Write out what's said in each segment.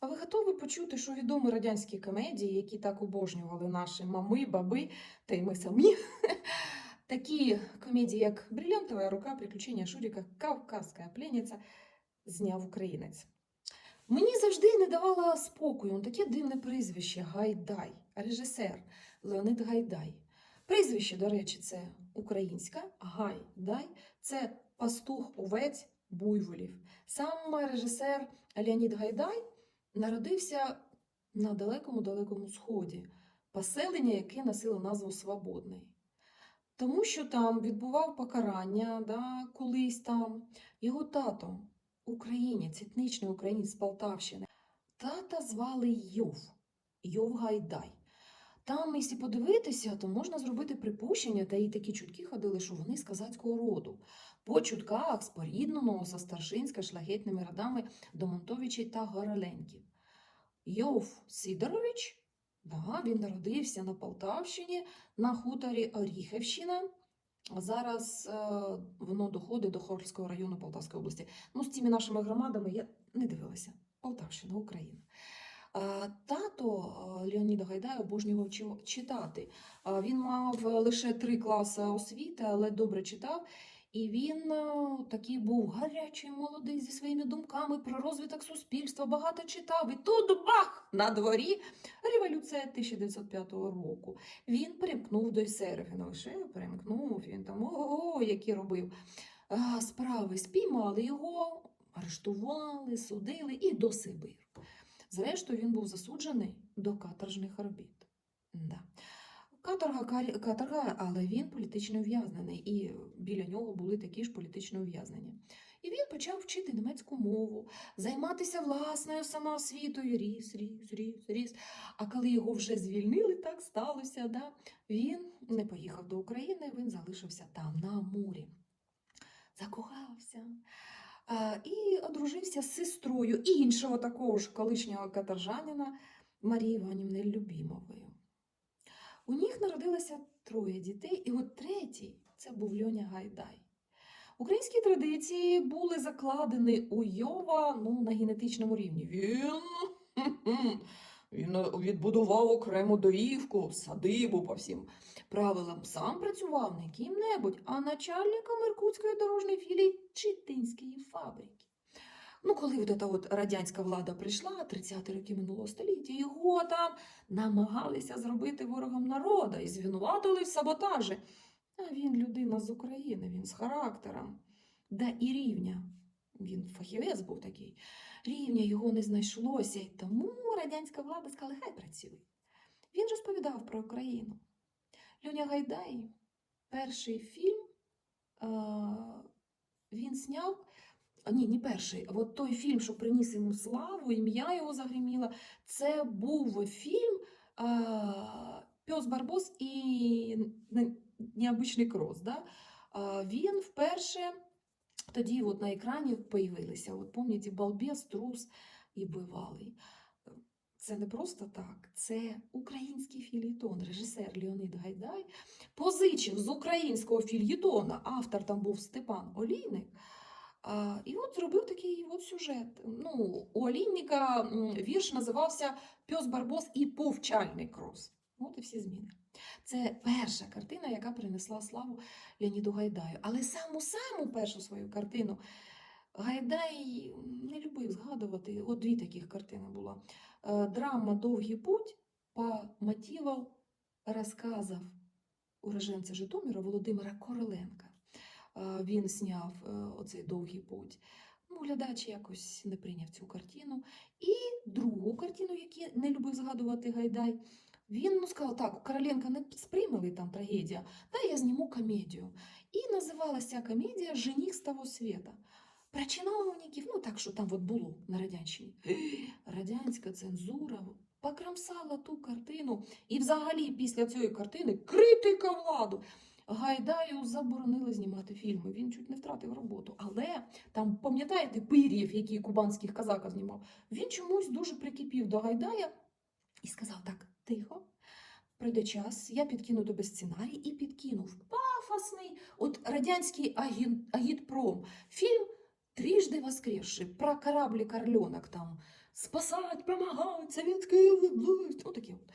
А ви готові почути, що відомі радянські комедії, які так обожнювали наші мами, баби та й ми самі? Такі комедії, як Бриллиантова рука, Приключення Шуріка, Кавказська пленниця, зняв українець. Мені завжди не давало спокою таке дивне прізвище Гайдай, режисер Леонид Гайдай. Прізвище, до речі, це українська, Гайдай це пастух овець буйволів. Сам режисер Леонід Гайдай народився на далекому-далекому сході, поселення, яке носило назву Свободний. Тому що там відбував покарання да, колись там. Його тато, українець, етнічний українець з Полтавщини. Тата звали Йов, Йов Гайдай. Там, якщо подивитися, то можна зробити припущення, та й такі чутки ходили, що вони з казацького роду. По чутках спорідненого со старшинська шляхетними родами Домонтовичів та Гореленків. Йов Сидорович, да, він народився на Полтавщині, на хуторі Оріхівщина. Зараз е, воно доходить до Хорольського району Полтавської області. Ну, з цими нашими громадами я не дивилася. Полтавщина, Україна. А, Тато е, Леоніда Гайдая обожнював читати. Він мав лише три класи освіти, але добре читав. І він е, такий був гарячий, молодий зі своїми думками про розвиток суспільства, багато читав. І тут бах! На дворі революція 1905 року. Він перемкнув до есерів. І не лише перемкнув, він там ого, які робив справи. Спіймали його, арештували, судили і до Сибиру. Зрештою, він був засуджений до каторжних робіт. Да. Каторга, каторга, але він політично ув'язнений, і біля нього були такі ж політично ув'язнені. І він почав вчити німецьку мову, займатися власною самоосвітою, ріс, ріс, ріс, ріс. А коли його вже звільнили, так сталося, да? він не поїхав до України, він залишився там, на морі. Закохався і одружився з сестрою іншого такого ж колишнього каторжанина Марії Іванівни Любімовою. У них народилося троє дітей, і от третій це був Льоня Гайдай. Українські традиції були закладені у Йова ну, на генетичному рівні. Він, він відбудував окрему доївку, садибу по всім правилам. Сам працював не ким-небудь, а начальником Іркутської дорожньої філії Читинської фабрики. Ну, коли от, от радянська влада прийшла, 30-ті роки минулого століття, його там намагалися зробити ворогом народа і звинуватили в саботажі. А він людина з України, він з характером, да і рівня. Він фахівець був такий. Рівня його не знайшлося, і тому радянська влада сказала, хай працює. Він розповідав про Україну. Льоня Гайдай, перший фільм він зняв. Ні, не перший. От той фільм, що приніс йому славу, ім'я його загриміло, це був фільм Пес Барбос і не- необичний крос. Да? Він вперше тоді от на екрані появилися. От пам'ятаєте, балбес, трус і бивалий. Це не просто так, це український фільєтон. Режисер Леонід Гайдай позичив з українського фільєтона, автор там був Степан Олійник. І от зробив такий от сюжет. Ну, у Олійника вірш називався Пьос Барбос і повчальний крос. От і всі зміни. Це перша картина, яка принесла славу Леоніду Гайдаю. Але саму саму першу свою картину Гайдай не любив згадувати. От дві таких картини було. Е, Драма Довгий путь по мотивам розказів уроженця Житомира Володимира Короленка. Е, Він зняв е, оцей довгий путь. Ну, глядач якось не прийняв цю картину. І другу картину, яку не любив згадувати Гайдай, він ну, сказав, так, Короленка не сприймали там трагедія, да я зніму комедію. І називалася комедія Жених з того світа. Про чиновників, ну так, що там от було на Радянщині. Радянська цензура покрамсала ту картину. І взагалі після цієї картини критика владу. Гайдаю заборонили знімати фільми. Він чуть не втратив роботу. Але там, пам'ятаєте, Пирєв, який кубанських казаків знімав, він чомусь дуже прикипів до Гайдая і сказав так: тихо, прийде час, я підкину тобі сценарій і підкинув пафосний, от радянський агін, агітпром. Фільм «Трижди воскресший про кораблі карльонок там спасать, помагать, совєтський власть. Ну, такі от.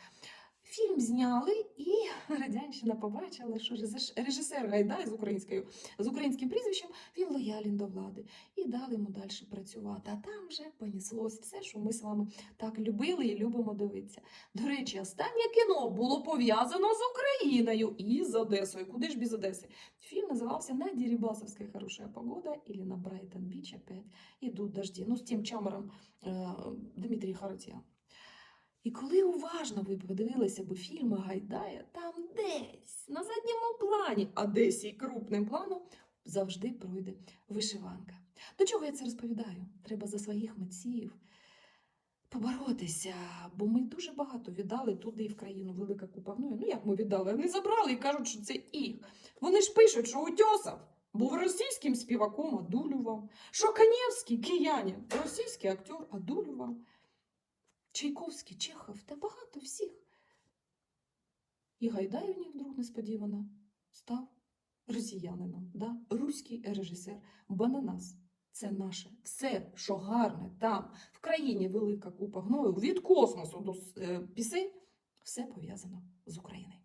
Фільм зняли, і радянщина побачила, що режисер Гайдай з українською з українським прізвищем він лоялен до влади і дали йому далі працювати. А там вже понеслось все, що ми з вами так любили і любимо дивитися. До речі, останнє кіно було пов'язано з Україною і з Одесою. Куди ж без Одеси? Фільм називався «На Дерибасовська хорошая погода» или «На Брайтон-Біч опять ідуть дожді». Ну, з тим чамором е, Дмитрій Харатьян. І коли уважно ви подивилися б фільми Гайдая, там десь на задньому плані, а десь і крупним планом завжди пройде вишиванка. До чого я це розповідаю? Треба за своїх митців поборотися, бо ми дуже багато віддали туди в країну Велика Купа. Ну як ми віддали? Вони забрали і кажуть, що це їх. Вони ж пишуть, що Утьосов був російським співаком, одулював, що Канєвський киянин, російський актер одулював. Чайковський, Чехов та багато всіх. І Гайдай вдруг несподівано став росіянином, да? руський режисер. Бананас. це наше все, що гарне там, в країні велика купа гною, від космосу до е, пісень, все пов'язано з Україною.